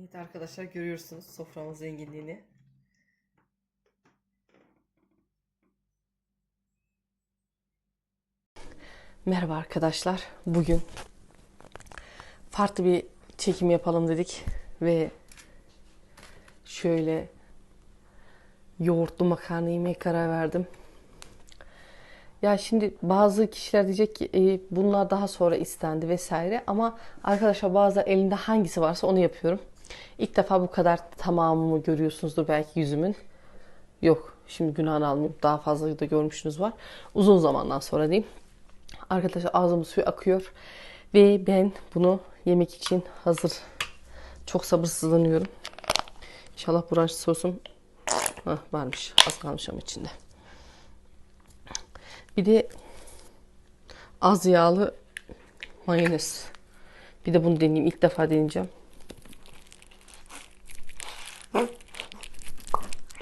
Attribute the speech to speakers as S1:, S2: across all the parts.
S1: Evet arkadaşlar görüyorsunuz soframın zenginliğini. Merhaba arkadaşlar. Bugün farklı bir çekim yapalım dedik ve şöyle yoğurtlu makarna yemeye karar verdim. Ya şimdi bazı kişiler diyecek ki "E, bunlar daha sonra istendi vesaire ama arkadaşlar bazı elinde hangisi varsa onu yapıyorum. İlk defa bu kadar tamamımı görüyorsunuzdur belki yüzümün. Yok şimdi günahını almayayım daha fazla da görmüşsünüz var. Uzun zamandan sonra diyeyim. Arkadaşlar ağzımın suyu akıyor ve ben bunu yemek için hazır. Çok sabırsızlanıyorum. İnşallah branş sosum Hah, varmış. Az kalmış ama içinde. Bir de az yağlı mayonez. Bir de bunu deneyeyim. İlk defa deneyeceğim.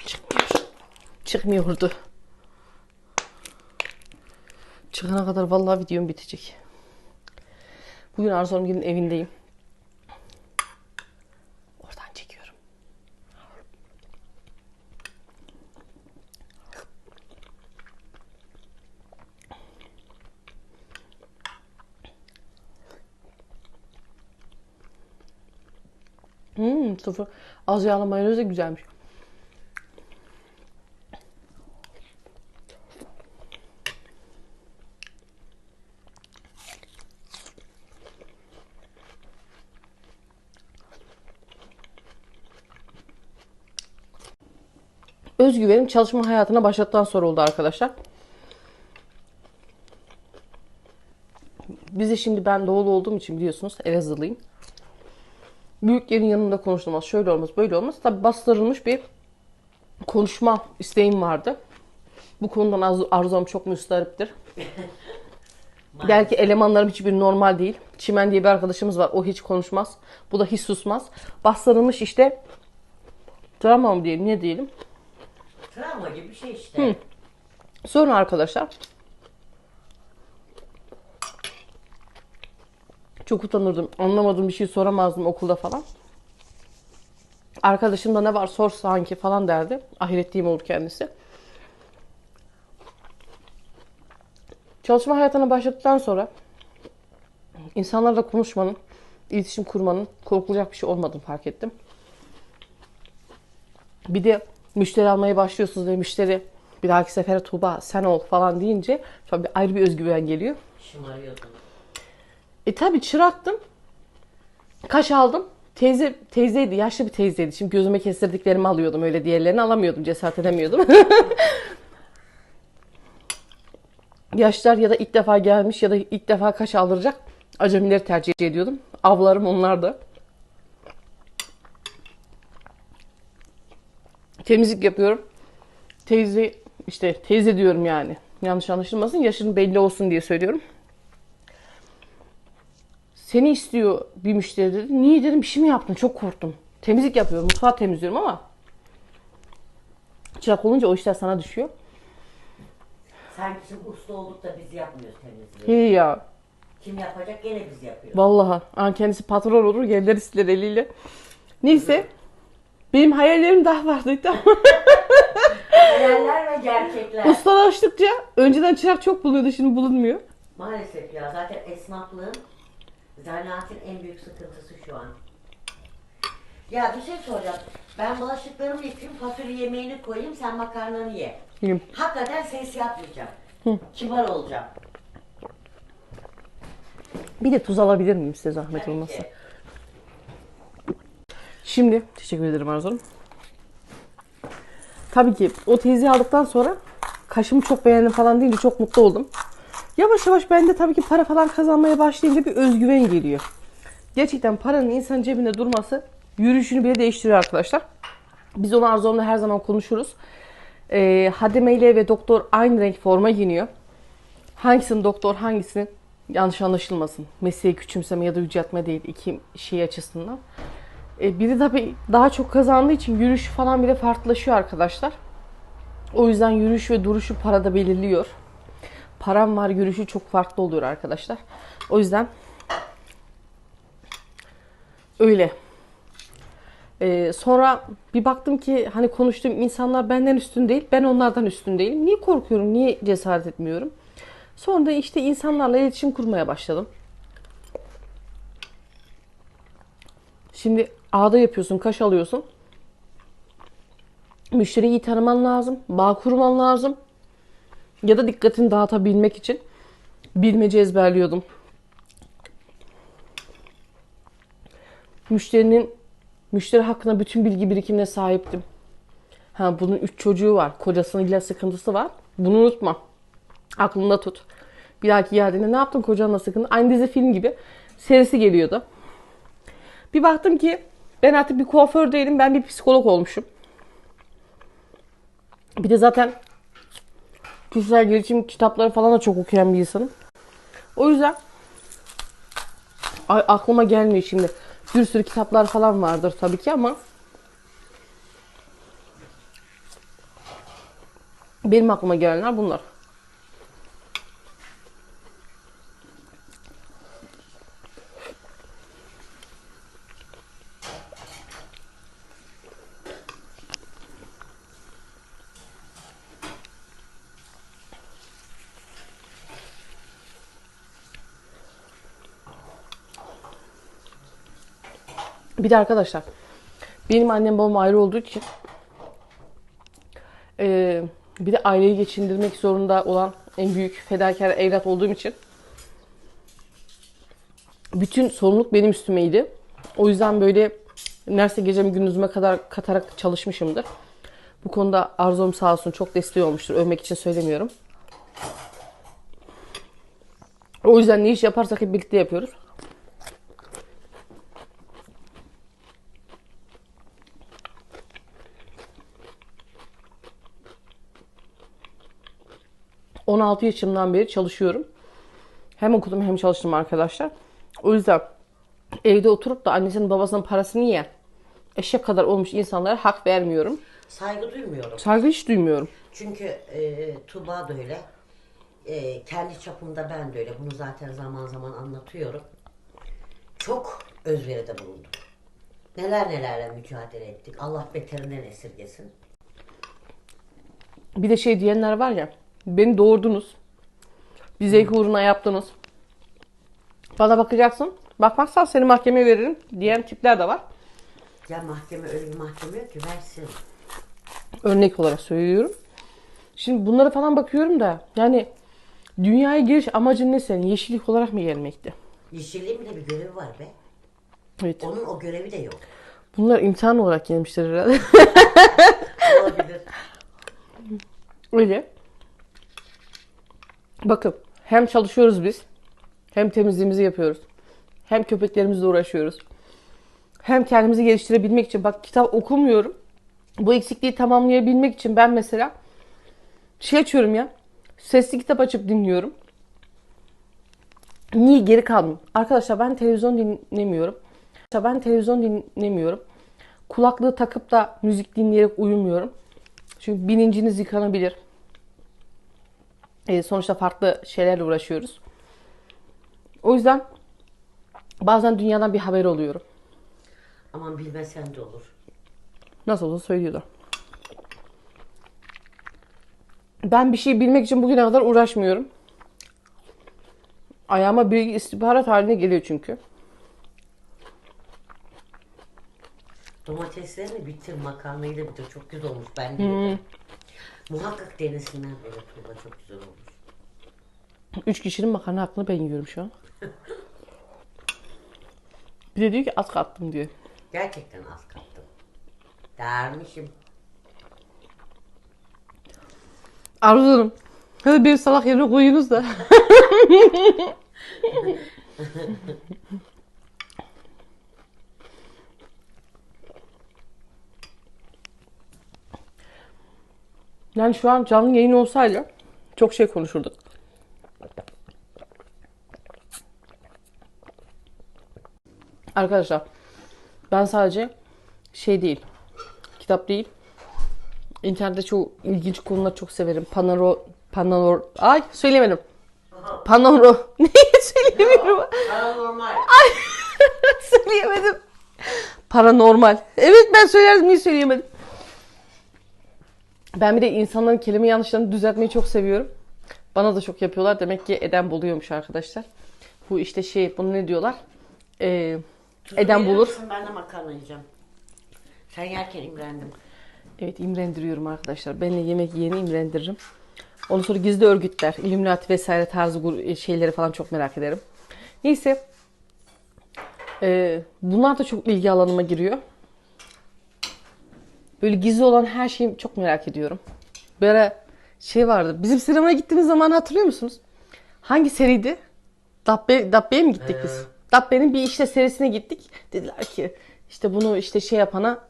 S1: Çıkmıyor. Çıkmıyordu. Çıkana kadar vallahi videom bitecek. Bugün Arzu Hanımgil'in evindeyim. Oradan çekiyorum. Hmm, sıfır. Az yağlı mayonez de güzelmiş. Özgüvenim çalışma hayatına başladıktan sonra oldu arkadaşlar. Bize şimdi ben doğulu olduğum için biliyorsunuz Elazığlıyım. Büyüklerin yanında konuşulmaz. Şöyle olmaz, böyle olmaz. Tabi bastırılmış bir konuşma isteğim vardı. Bu konudan arzu, arzum çok müstariptir. Belki elemanlarım hiçbir normal değil. Çimen diye bir arkadaşımız var. O hiç konuşmaz. Bu da hiç susmaz. Bastırılmış işte travma mı diyelim ne diyelim.
S2: Travma gibi bir şey işte.
S1: Sonra arkadaşlar çok utanırdım. Anlamadığım bir şey soramazdım okulda falan. Arkadaşım da ne var sor sanki falan derdi. Ahiretliyim olur kendisi. Çalışma hayatına başladıktan sonra insanlarla konuşmanın, iletişim kurmanın korkulacak bir şey olmadığını fark ettim. Bir de müşteri almaya başlıyorsunuz ve müşteri bir dahaki sefere Tuğba sen ol falan deyince tabii ayrı bir özgüven geliyor.
S2: Şımarıyordun.
S1: E tabii çıraktım. Kaş aldım. Teyze teyzeydi, yaşlı bir teyzeydi. Şimdi gözüme kestirdiklerimi alıyordum. Öyle diğerlerini alamıyordum, cesaret edemiyordum. Yaşlar ya da ilk defa gelmiş ya da ilk defa kaş aldıracak acemileri tercih ediyordum. Avlarım onlardı. Temizlik yapıyorum. Teyze işte teyze diyorum yani. Yanlış anlaşılmasın. Yaşın belli olsun diye söylüyorum. Seni istiyor bir müşteri dedi. Niye dedim bir şey mi yaptın? Çok korktum. Temizlik yapıyorum. Mutfağı temizliyorum ama çırak olunca o işler sana düşüyor.
S2: Sanki şimdi usta olduk da biz yapmıyoruz temizliği.
S1: İyi ya.
S2: Kim yapacak gene biz yapıyoruz.
S1: Vallahi. An kendisi patron olur. Yerler siler eliyle. Neyse. Benim hayallerim daha vardı.
S2: Hayaller ve gerçekler.
S1: Ustalaştıkça önceden çırak çok buluyordu. Şimdi bulunmuyor.
S2: Maalesef ya zaten esnaflığın zanaatin en büyük sıkıntısı şu an. Ya bir şey soracağım. Ben bulaşıklarımı yıkayayım, fasulye yemeğini koyayım, sen makarnanı ye.
S1: Yiyeyim.
S2: Hakikaten ses yapmayacağım. Kibar olacağım.
S1: Bir de tuz alabilir miyim size zahmet
S2: Tabii
S1: olmasa?
S2: ki.
S1: Şimdi teşekkür ederim Arzu Hanım. Tabii ki o teyzeyi aldıktan sonra kaşımı çok beğendim falan deyince çok mutlu oldum. Yavaş yavaş ben de tabii ki para falan kazanmaya başlayınca bir özgüven geliyor. Gerçekten paranın insan cebinde durması yürüyüşünü bile değiştiriyor arkadaşlar. Biz onu Arzu her zaman konuşuruz. Ee, Hademe ile ve doktor aynı renk forma giyiniyor. Hangisinin doktor hangisinin yanlış anlaşılmasın. Mesleği küçümseme ya da yüceltme değil iki şey açısından. E, biri tabii daha çok kazandığı için yürüyüş falan bile farklılaşıyor arkadaşlar. O yüzden yürüyüş ve duruşu parada belirliyor. Param var yürüyüşü çok farklı oluyor arkadaşlar. O yüzden öyle. Ee, sonra bir baktım ki hani konuştuğum insanlar benden üstün değil, ben onlardan üstün değilim. Niye korkuyorum, niye cesaret etmiyorum? Sonra da işte insanlarla iletişim kurmaya başladım. Şimdi ağda yapıyorsun, kaş alıyorsun. Müşteriyi iyi tanıman lazım, bağ kurman lazım. Ya da dikkatini dağıtabilmek için bilmece ezberliyordum. Müşterinin müşteri hakkında bütün bilgi birikimine sahiptim. Ha bunun üç çocuğu var. Kocasıyla sıkıntısı var. Bunu unutma. Aklında tut. Bir dahaki geldiğinde ne yaptın kocanla sıkıntı? Aynı dizi film gibi serisi geliyordu. Bir baktım ki ben artık bir kuaför değilim. Ben bir psikolog olmuşum. Bir de zaten kişisel gelişim kitapları falan da çok okuyan bir insanım. O yüzden ay, aklıma gelmiyor şimdi. Bir sürü kitaplar falan vardır tabii ki ama benim aklıma gelenler bunlar. Bir de arkadaşlar benim annem babam ayrı olduğu için eee, bir de aileyi geçindirmek zorunda olan en büyük fedakar evlat olduğum için bütün sorumluluk benim üstümeydi. O yüzden böyle neredeyse gecemi gündüzüme kadar katarak çalışmışımdır. Bu konuda Arzum sağ olsun çok desteği olmuştur. Övmek için söylemiyorum. O yüzden ne iş yaparsak hep birlikte yapıyoruz. ...16 yaşımdan beri çalışıyorum. Hem okudum hem çalıştım arkadaşlar. O yüzden evde oturup da annesinin babasının parasını yiyen... ...eşek kadar olmuş insanlara hak vermiyorum.
S2: Saygı duymuyorum.
S1: Saygı hiç duymuyorum.
S2: Çünkü e, Tuba da öyle. E, kendi çapımda ben de öyle. Bunu zaten zaman zaman anlatıyorum. Çok özveride bulundum. Neler nelerle mücadele ettik. Allah beterinden esirgesin.
S1: Bir de şey diyenler var ya... ...beni doğurdunuz. Bir zevk uğruna yaptınız. Bana bakacaksın. Bakmazsan seni mahkemeye veririm diyen tipler de var.
S2: Ya mahkeme öyle bir mahkeme yok ki versin.
S1: Örnek olarak söylüyorum. Şimdi bunlara falan bakıyorum da yani dünyaya giriş amacın ne senin? Yeşillik olarak mı gelmekti?
S2: Yeşilliğin bile bir görevi var be.
S1: Evet.
S2: Onun o görevi de yok.
S1: Bunlar imtihan olarak gelmişler herhalde.
S2: Olabilir.
S1: Öyle. Bakın hem çalışıyoruz biz. Hem temizliğimizi yapıyoruz. Hem köpeklerimizle uğraşıyoruz. Hem kendimizi geliştirebilmek için. Bak kitap okumuyorum. Bu eksikliği tamamlayabilmek için ben mesela şey açıyorum ya. Sesli kitap açıp dinliyorum. Niye geri kalmayayım? Arkadaşlar ben televizyon dinlemiyorum. Ben televizyon dinlemiyorum. Kulaklığı takıp da müzik dinleyerek uyumuyorum. Çünkü bilinciniz yıkanabilir. E, sonuçta farklı şeylerle uğraşıyoruz. O yüzden bazen dünyadan bir haber oluyorum.
S2: Aman bilmesen de olur.
S1: Nasıl olsa söylüyorlar. Ben bir şey bilmek için bugüne kadar uğraşmıyorum. Ayağıma bilgi istihbarat haline geliyor çünkü.
S2: Domateslerini bitir, makarnayı da bitir. Çok güzel olmuş. Ben de yedim. Muhakkak denesinler böyle Tuğba. Çok güzel olmuş.
S1: Üç kişinin makarna hakkını ben yiyorum şu an. Bir de diyor ki az kattım diyor.
S2: Gerçekten az kattım. Dermişim.
S1: Arzu Hanım. Hadi bir salak yerine koyunuz da. yani şu an canlı yayın olsaydı çok şey konuşurduk. Arkadaşlar ben sadece şey değil kitap değil İnternette çok ilginç konular çok severim. Panoro, panor, ay söylemedim. Panoro, neyi söyleyemiyorum.
S2: Paranormal.
S1: söyleyemedim. Paranormal. Evet ben söylerdim niye söyleyemedim. Ben bir de insanların kelime yanlışlarını düzeltmeyi çok seviyorum. Bana da çok yapıyorlar. Demek ki eden buluyormuş arkadaşlar. Bu işte şey bunu ne diyorlar? Ee, eden bulur.
S2: Ben de makarna yiyeceğim. Sen yerken imrendim.
S1: Evet imrendiriyorum arkadaşlar. Ben de yemek yiyeni imrendiririm. Ondan sonra gizli örgütler, Illuminati vesaire tarzı gur- şeyleri falan çok merak ederim. Neyse. Ee, bunlar da çok ilgi alanıma giriyor. Böyle gizli olan her şeyi çok merak ediyorum. Böyle şey vardı. Bizim sinemaya gittiğimiz zaman hatırlıyor musunuz? Hangi seriydi? Dabbe, Dabbe'ye mi gittik biz? Dabbe'nin bir işte serisine gittik. Dediler ki işte bunu işte şey yapana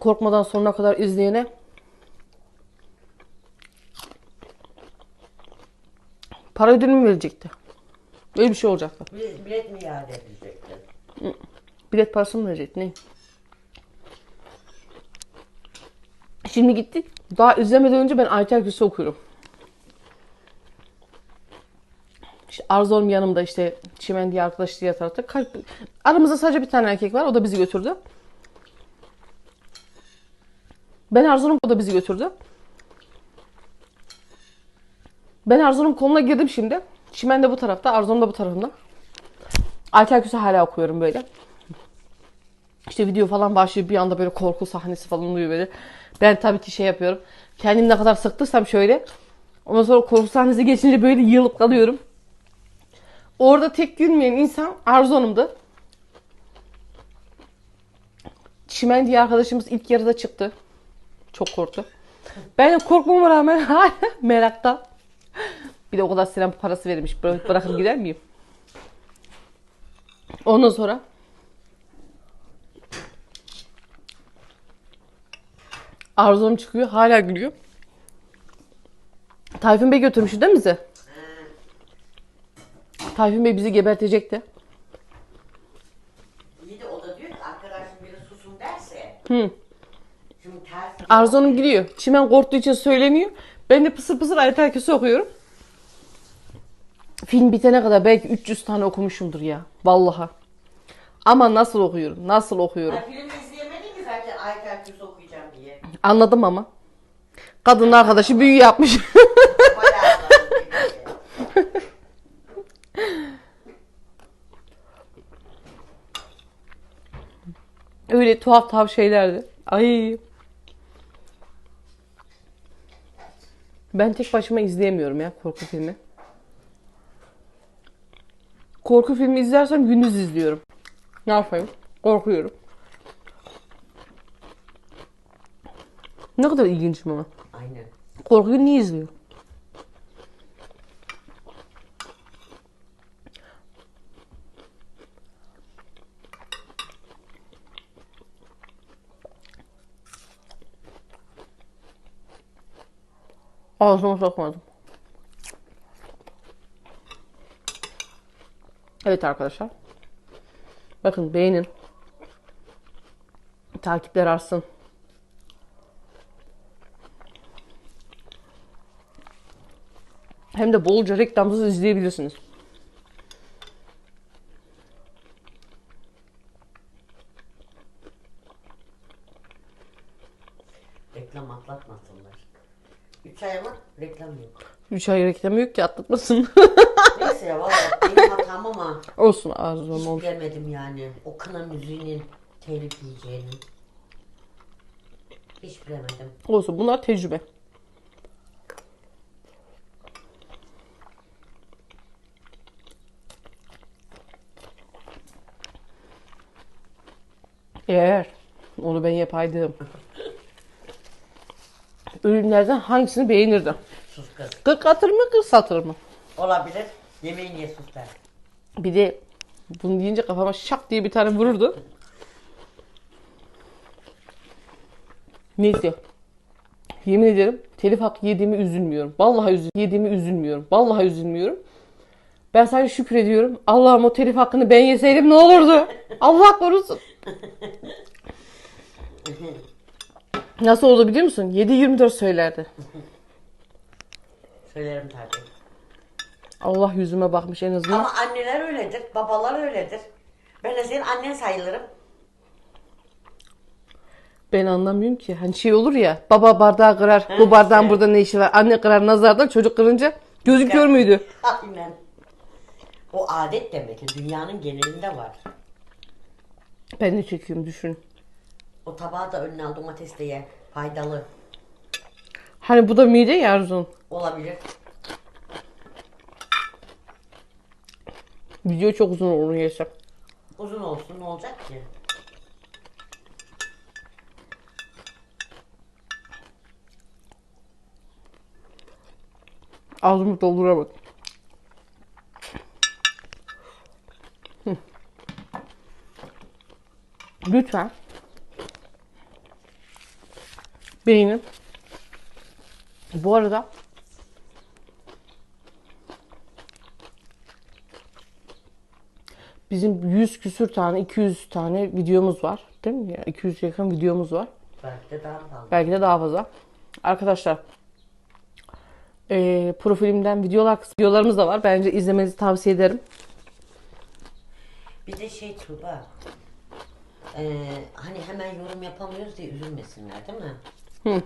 S1: korkmadan sonuna kadar izleyene para ödülü mü verecekti? Öyle bir şey olacaktı.
S2: Bilet, bilet mi iade edilecekti?
S1: Bilet parası mı verecekti? Ne? Şimdi gittik. Daha izlemeden önce ben Aytel Küsü okuyorum. İşte Arzorm yanımda işte Çimen diye arkadaş diye tarafta. Kaç- Aramızda sadece bir tane erkek var. O da bizi götürdü. Ben Erzurum o da bizi götürdü. Ben Erzurum koluna girdim şimdi. Çimen de bu tarafta, Erzurum da bu tarafında. Aytel Küsü hala okuyorum böyle. İşte video falan başlıyor bir anda böyle korku sahnesi falan oluyor böyle. Ben tabii ki şey yapıyorum. Kendim ne kadar sıktıysam şöyle. Ondan sonra korku sahnesi geçince böyle yığılıp kalıyorum. Orada tek gülmeyen insan Arzon'umdu. Çimen diye arkadaşımız ilk yarıda çıktı. Çok korktu. Ben de korkmama rağmen hala meraktan. Bir de o kadar sinema parası. Bırak- Bırakıp gider miyim? Ondan sonra Arzum çıkıyor. Hala gülüyor. Tayfun Bey götürmüştü değil mi bizi? Tayfun Bey bizi gebertecekti.
S2: İyi de o da diyor ki arkadaşım biri susun derse.
S1: Hı.
S2: Şimdi ters.
S1: Arzu'nun gülüyor. Çimen korktuğu için söylemiyor. Ben de pısır pısır ayet herkese okuyorum. Film bitene kadar belki 300 tane okumuşumdur ya. Vallahi. Ama nasıl okuyorum? Nasıl okuyorum?
S2: Ha, film izleyemedin ki zaten Aytel Küs okuyacağım diye.
S1: Anladım ama. Kadın arkadaşı büyü yapmış. Öyle tuhaf tuhaf şeylerdi. Ay. Ben tek başıma izleyemiyorum ya korku filmi. Korku filmi izlersem gündüz izliyorum. Ne yapayım? Korkuyorum. Ne kadar ilginçim ama.
S2: Aynen.
S1: Korkuyu niye izliyor? Ağzıma sokmadım. Evet arkadaşlar. Bakın beğenin. Takipler artsın. Hem de bolca reklamsız izleyebilirsiniz.
S2: Reklam atlatmasınlar. 3 ay ama reklam yok.
S1: 3 ay reklamı yok ki atlatmasın.
S2: Neyse ya valla benim hatam ama
S1: Olsun arzum
S2: hiç
S1: olmuş.
S2: bilemedim yani. O kına müziğinin telif yiyeceğini. Hiç bilemedim.
S1: Olsun bunlar tecrübe. Eğer onu ben yapaydım. Ürünlerden hangisini beğenirdim?
S2: Sus kız.
S1: 40 atır mı 40 satır mı?
S2: Olabilir. Yemeği niye sus der.
S1: Bir de bunu deyince kafama şak diye bir tane vururdu. Neyse. Yemin ederim telif hakkı yediğimi üzülmüyorum. Vallahi üzül yediğimi üzülmüyorum. Vallahi üzülmüyorum. Ben sadece şükür ediyorum. Allah'ım o telif hakkını ben yeseydim ne olurdu? Allah korusun. Nasıl oldu biliyor musun? 7-24 söylerdi.
S2: Söylerim tabii.
S1: Allah yüzüme bakmış en azından.
S2: Ama anneler öyledir, babalar öyledir. Ben de senin annen sayılırım.
S1: Ben anlamıyorum ki. Hani şey olur ya baba bardağı kırar. bu bardağın burada ne işi var? Anne kırar nazardan çocuk kırınca gözü kör müydü?
S2: Aynen. O adet demek ki dünyanın genelinde var.
S1: Ben de çekiyorum düşün.
S2: O tabağı da önüne al domates de ye. Faydalı
S1: Hani bu da mide ya
S2: olabilir.
S1: Video çok uzun olur yesem.
S2: Uzun olsun ne olacak ki?
S1: Ağzımı dolduramadım. Lütfen beğenin. Bu arada bizim 100 küsür tane 200 tane videomuz var. Değil mi? Ya 200 yakın videomuz var.
S2: Belki de daha fazla.
S1: Belki de daha fazla. Arkadaşlar eee, profilimden videolar videolarımız da var. Bence izlemenizi tavsiye ederim.
S2: Bir de şey Tuğba. Ee, hani hemen yorum yapamıyoruz diye üzülmesinler değil mi?
S1: Hı.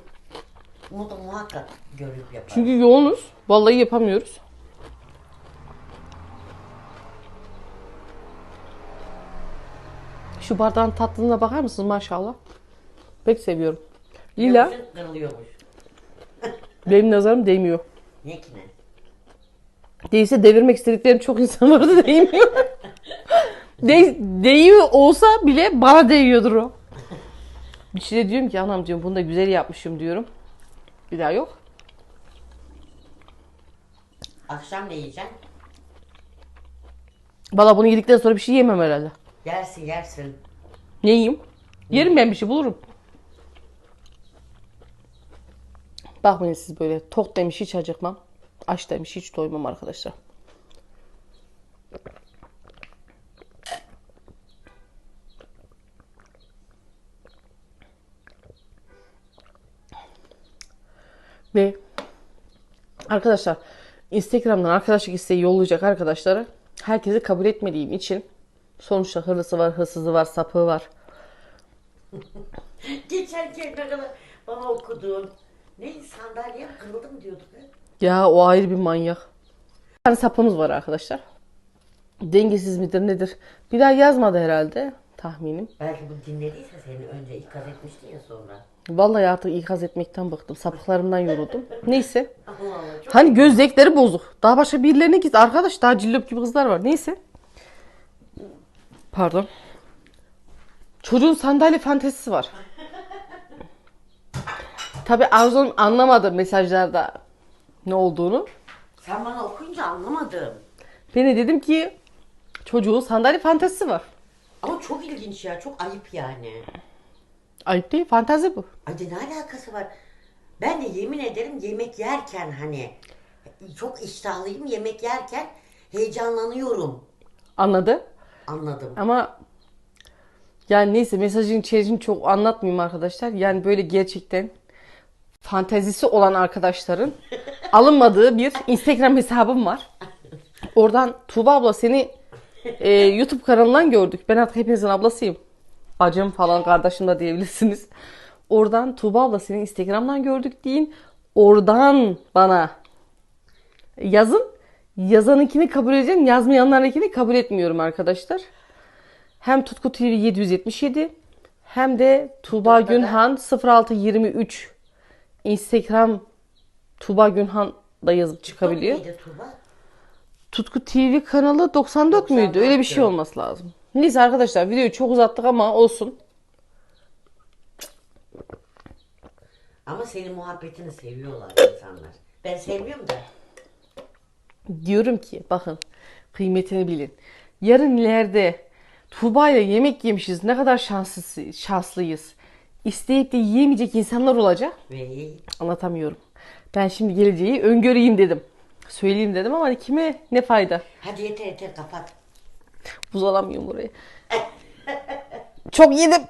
S2: Bunu da muhakkak görüp yapar.
S1: Çünkü yoğunuz. Vallahi yapamıyoruz. Şu bardağın tatlılığına bakar mısınız maşallah? Pek seviyorum. Lila
S2: kırılıyormuş.
S1: benim nazarım değmiyor.
S2: Niye ki ne?
S1: Değilse devirmek istediklerim çok insan vardı değmiyor. De değiyor olsa bile bana değiyordur o. Bir şey de diyorum ki anam diyorum bunu da güzel yapmışım diyorum. Bir daha yok.
S2: Akşam ne yiyeceksin?
S1: Valla bunu yedikten sonra bir şey yemem herhalde.
S2: Yersin yersin.
S1: Ne yiyeyim? Yerim ben bir şey bulurum. Bakmayın siz böyle tok demiş hiç acıkmam. Aç demiş hiç doymam arkadaşlar. Ve arkadaşlar Instagram'dan arkadaşlık isteği yollayacak arkadaşları herkesi kabul etmediğim için sonuçta hırlısı var, hırsızı var, sapığı var.
S2: Geçerken ne kadar bana okuduğun. Ne sandalyem kırıldı mı diyorduk.
S1: Ya o ayrı bir manyak. Bir tane sapımız var arkadaşlar. Dengesiz midir nedir? Bir daha yazmadı herhalde tahminim.
S2: Belki bu dinlediyse seni önce ikaz etmişti ya sonra.
S1: Vallahi artık ikaz etmekten bıktım. Sapıklarımdan yoruldum. Neyse. Hani göz zevkleri bozuk. Daha başka birilerine git. Arkadaş daha cillop gibi kızlar var. Neyse. Pardon. Çocuğun sandalye fantezisi var. Tabi Arzum anlamadı mesajlarda ne olduğunu.
S2: Sen bana okuyunca anlamadım.
S1: Ben de dedim ki çocuğun sandalye fantezisi var.
S2: Ama çok ilginç ya. Çok ayıp yani.
S1: Ayıp değil fantezi bu.
S2: De ne alakası var? Ben de yemin ederim yemek yerken hani çok iştahlıyım yemek yerken heyecanlanıyorum.
S1: Anladı.
S2: Anladım.
S1: Ama yani neyse mesajın içeriğini çok anlatmayayım arkadaşlar. Yani böyle gerçekten fantezisi olan arkadaşların alınmadığı bir Instagram hesabım var. Oradan Tuğba abla seni e, YouTube kanalından gördük. Ben artık hepinizin ablasıyım. Bacım falan kardeşim de diyebilirsiniz. Oradan Tuğba abla seni Instagram'dan gördük deyin. Oradan bana yazın. Yazanınkini kabul edeceğim. Yazmayanlarınkini kabul etmiyorum arkadaşlar. Hem Tutku TV 777 hem de Tuğba. Günhan 0623 Instagram Tuğba Günhan da yazıp çıkabiliyor. Tutku TV kanalı 94 müydü?
S2: 94
S1: Öyle bir şey olması lazım. Neyse arkadaşlar videoyu çok uzattık ama olsun.
S2: Ama senin muhabbetini seviyorlar insanlar. Ben sevmiyorum da.
S1: Diyorum ki bakın kıymetini bilin. Yarın ileride Tuğba ile yemek yemişiz. Ne kadar şanslı, şanslıyız. İsteyip de yiyemeyecek insanlar olacak.
S2: Ve
S1: Anlatamıyorum. Ben şimdi geleceği öngöreyim dedim. Söyleyeyim dedim ama kime ne fayda?
S2: hadi yeter yeter kapat.
S1: Buz alamıyorum oraya. Çok yedim.